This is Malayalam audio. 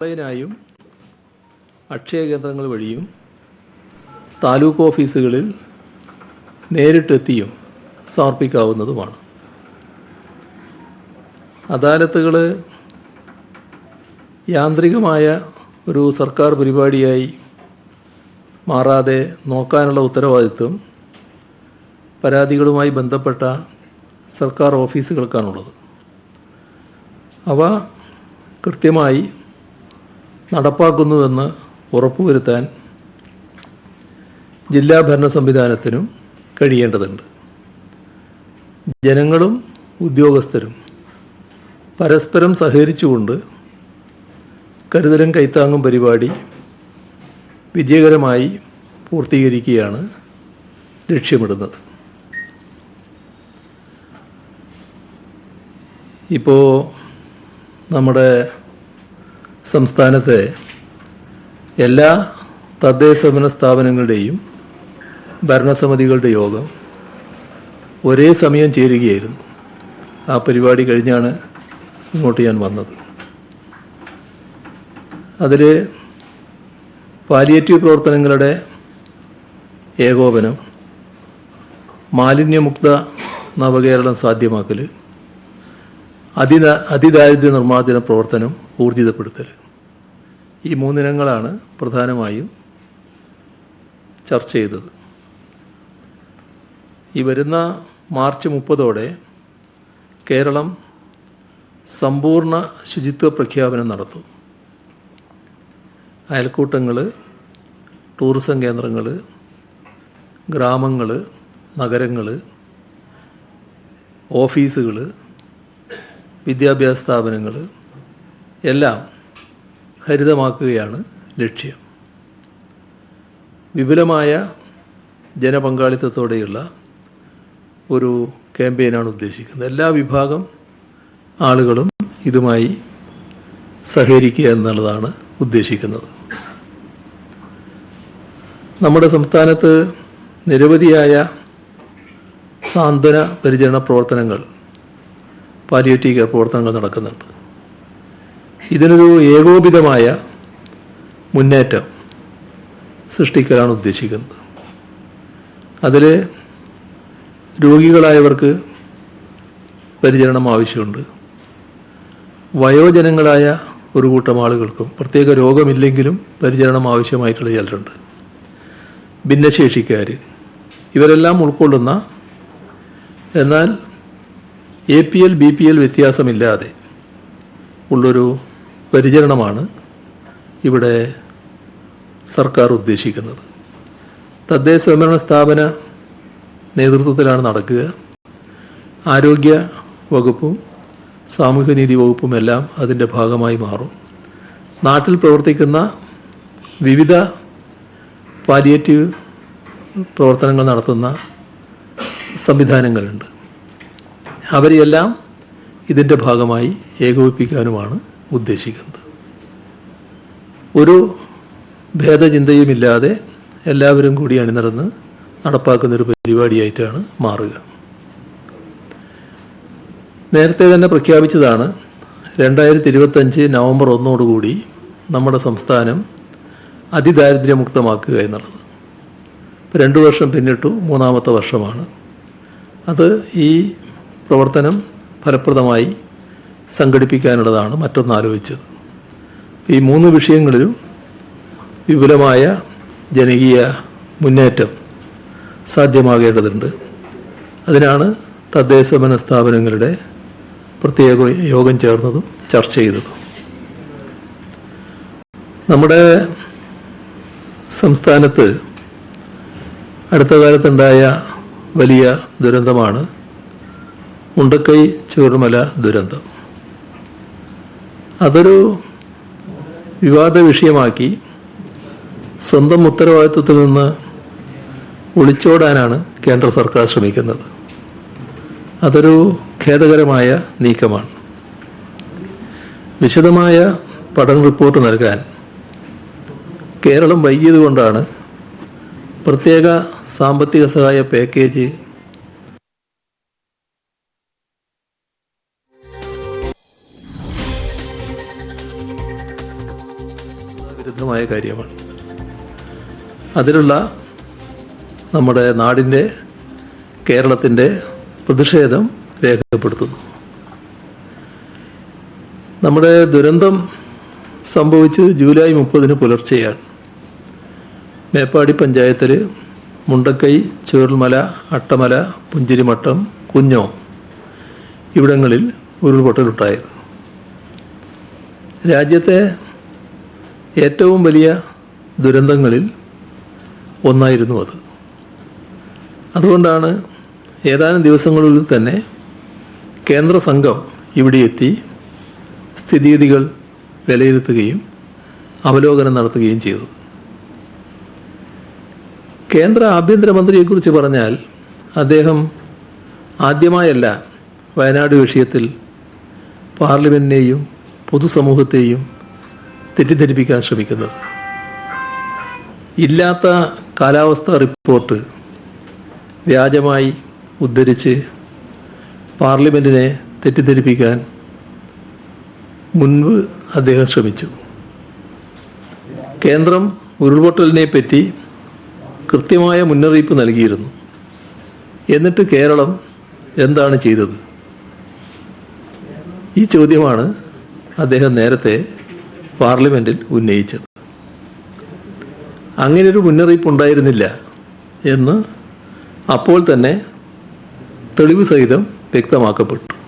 ഓൺലൈനായും അക്ഷയ കേന്ദ്രങ്ങൾ വഴിയും താലൂക്ക് ഓഫീസുകളിൽ നേരിട്ടെത്തിയും സമർപ്പിക്കാവുന്നതുമാണ്. അദാലത്തുകൾ യാന്ത്രികമായ ഒരു സർക്കാർ പരിപാടിയായി മാറാതെ നോക്കാനുള്ള ഉത്തരവാദിത്വം പരാതികളുമായി ബന്ധപ്പെട്ട സർക്കാർ ഓഫീസുകൾക്കാണുള്ളത്. അവ കൃത്യമായി നടപ്പാക്കുന്നുവെന്ന് ഉറപ്പുവരുത്താൻ ജില്ലാ ഭരണ സംവിധാനത്തിനും കഴിയേണ്ടതുണ്ട്. ജനങ്ങളും ഉദ്യോഗസ്ഥരും പരസ്പരം സഹകരിച്ചുകൊണ്ട് കരുതലും കൈത്താങ്ങും പരിപാടി വിജയകരമായി പൂർത്തീകരിക്കുകയാണ് ലക്ഷ്യമിടുന്നത്. ഇപ്പോൾ നമ്മുടെ സംസ്ഥാനത്തെ എല്ലാ തദ്ദേശ തദ്ദേശഭരണ സ്ഥാപനങ്ങളുടെയും ഭരണസമിതികളുടെ യോഗം ഒരേ സമയം ചേരുകയായിരുന്നു. ആ പരിപാടി കഴിഞ്ഞാണ് ഇങ്ങോട്ട് ഞാൻ വന്നത്. അതിൽ പാലിയേറ്റീവ് പ്രവർത്തനങ്ങളുടെ ഏകോപനം മാലിന്യമുക്ത നവകേരളം സാധ്യമാക്കൽ അതിന അതിദാരിദ്ര്യ നിർമ്മാർജന പ്രവർത്തനം ഊർജിതപ്പെടുത്തൽ ഈ മൂന്നിനങ്ങളാണ് പ്രധാനമായും ചർച്ച ചെയ്തത്. ഈ വരുന്ന മാർച്ച് മുപ്പതോടെ കേരളം സമ്പൂർണ ശുചിത്വ പ്രഖ്യാപനം നടത്തും. അയൽക്കൂട്ടങ്ങൾ ടൂറിസം കേന്ദ്രങ്ങൾ ഗ്രാമങ്ങൾ നഗരങ്ങൾ ഓഫീസുകൾ വിദ്യാഭ്യാസ സ്ഥാപനങ്ങൾ എല്ലാം ഹരിതമാക്കുകയാണ് ലക്ഷ്യം. വിപുലമായ ജനപങ്കാളിത്തത്തോടെയുള്ള ഒരു ക്യാമ്പയിനാണ് ഉദ്ദേശിക്കുന്നത്. എല്ലാ വിഭാഗം ആളുകളും ഇതുമായി സഹകരിക്കുക എന്നുള്ളതാണ് ഉദ്ദേശിക്കുന്നത്. നമ്മുടെ സംസ്ഥാനത്ത് നിരവധിയായ സാന്ത്വന പരിചരണ പ്രവർത്തനങ്ങൾ പാലിയേറ്റീവ് കെയർ പ്രവർത്തനങ്ങൾ നടക്കുന്നുണ്ട്. ഇതിനൊരു ഏകോപിതമായ മുന്നേറ്റം സൃഷ്ടിക്കലാണ് ഉദ്ദേശിക്കുന്നത്. അതിൽ രോഗികളായവർക്ക് പരിചരണം ആവശ്യമുണ്ട്. വയോജനങ്ങളായ ഒരു കൂട്ടം ആളുകൾക്കും പ്രത്യേക രോഗമില്ലെങ്കിലും പരിചരണം ആവശ്യമായിട്ടുള്ള ചിലരുണ്ട്. ഭിന്നശേഷിക്കാർ ഇവരെല്ലാം ഉൾക്കൊള്ളുന്ന എന്നാൽ A P L B P L വ്യത്യാസമില്ലാതെ ഉള്ളൊരു പരിചരണമാണ് ഇവിടെ സർക്കാർ ഉദ്ദേശിക്കുന്നത്. തദ്ദേശ സ്വയംഭരണ സ്ഥാപന നേതൃത്വത്തിലാണ് നടക്കുക. ആരോഗ്യ വകുപ്പും സാമൂഹ്യനീതി വകുപ്പും എല്ലാം അതിന്റെ ഭാഗമായി മാറും. നാട്ടിൽ പ്രവർത്തിക്കുന്ന വിവിധ പാലിയേറ്റീവ് പ്രവർത്തനങ്ങൾ നടത്തുന്ന സംവിധാനങ്ങളുണ്ട്. അവരെയെല്ലാം ഇതിന്റെ ഭാഗമായി ഏകോപിപ്പിക്കാനുമാണ് ഉദ്ദേശിക്കുന്നത്. ഒരു ഭേദചിന്തയുമില്ലാതെ എല്ലാവരും കൂടി അണിനിരന്ന് നടപ്പാക്കുന്നൊരു പരിപാടിയായിട്ടാണ് മാറുക. നേരത്തെ തന്നെ പ്രഖ്യാപിച്ചതാണ് രണ്ടായിരത്തി ഇരുപത്തഞ്ച് നവംബർ ഒന്നോടുകൂടി നമ്മുടെ സംസ്ഥാനം അതിദാരിദ്ര്യമുക്തമാക്കുക എന്നുള്ളത്. ഇപ്പോൾ രണ്ട് വർഷം പിന്നിട്ടു മൂന്നാമത്തെ വർഷമാണ്. അത് ഈ പ്രവർത്തനം ഫലപ്രദമായി സംഘടിപ്പിക്കാനുള്ളതാണ് മറ്റൊന്ന് ആലോചിച്ചത്. ഈ മൂന്ന് വിഷയങ്ങളിലും വിപുലമായ ജനകീയ മുന്നേറ്റം സാധ്യമാകേണ്ടതുണ്ട്. അതിനാണ് തദ്ദേശഭരണ സ്ഥാപനങ്ങളുടെ പ്രത്യേക യോഗം ചേർന്നതും ചർച്ച ചെയ്തതും. നമ്മുടെ സംസ്ഥാനത്ത് അടുത്ത കാലത്തുണ്ടായ വലിയ ദുരന്തമാണ് മുണ്ടക്കൈ ചൂർമല ദുരന്തം. അതൊരു വിവാദ വിഷയമാക്കി സ്വന്തം ഉത്തരവാദിത്വത്തിൽ നിന്ന് ഒളിച്ചോടാനാണ് കേന്ദ്ര സർക്കാർ ശ്രമിക്കുന്നത്. അതൊരു ഖേദകരമായ നീക്കമാണ്. വിശദമായ പഠന റിപ്പോർട്ട് നൽകാൻ കേരളം വൈകിയതുകൊണ്ടാണ് പ്രത്യേക സാമ്പത്തിക സഹായ പാക്കേജ് വിരുദ്ധമായ കാര്യമാണ്. അതിലുള്ള നമ്മുടെ നാടിന്റെ കേരളത്തിന്റെ പ്രതിഷേധം രേഖപ്പെടുത്തുന്നു. നമ്മുടെ ദുരന്തം സംഭവിച്ച് ജൂലൈ മുപ്പതിന് പുലർച്ചെയാണ് മേപ്പാടി പഞ്ചായത്തിൽ മുണ്ടക്കൈ ചേർമല അട്ടമല പുഞ്ചിരിമട്ടം കുഞ്ഞോ ഇവിടങ്ങളിൽ ഉരുൾപൊട്ടലുണ്ടായത്. രാജ്യത്തെ ഏറ്റവും വലിയ ദുരന്തങ്ങളിൽ ഒന്നായിരുന്നു അത്. അതുകൊണ്ടാണ് ഏതാനും ദിവസങ്ങളിൽ തന്നെ കേന്ദ്ര സംഘം ഇവിടെ എത്തി സ്ഥിതിഗതികൾ വിലയിരുത്തുകയും അവലോകനം നടത്തുകയും ചെയ്തു. കേന്ദ്ര ആഭ്യന്തരമന്ത്രിയെക്കുറിച്ച് പറഞ്ഞാൽ അദ്ദേഹം ആദ്യമായല്ല വയനാട് വിഷയത്തിൽ പാർലമെന്റിനെയും പൊതുസമൂഹത്തെയും തെറ്റിദ്ധരിപ്പിക്കാൻ ശ്രമിക്കുന്നത്. ഇല്ലാത്ത കാലാവസ്ഥ റിപ്പോർട്ട് വ്യാജമായി ഉദ്ധരിച്ച് പാർലമെന്റിനെ തെറ്റിദ്ധരിപ്പിക്കാൻ മുൻപ് അദ്ദേഹം ശ്രമിച്ചു. കേന്ദ്രം ഉരുൾപൊട്ടലിനെ പറ്റി കൃത്യമായ മുന്നറിയിപ്പ് നൽകിയിരുന്നു. എന്നിട്ട് കേരളം എന്താണ് ചെയ്തത്? ഈ ചോദ്യമാണ് അദ്ദേഹം നേരത്തെ പാർലമെന്റിൽ ഉന്നയിച്ചത്. അങ്ങനെയൊരു മുന്നറിയിപ്പ് ഉണ്ടായിരുന്നില്ല എന്ന് അപ്പോൾ തന്നെ തെളിവ് സഹിതം വ്യക്തമാക്കപ്പെട്ടു.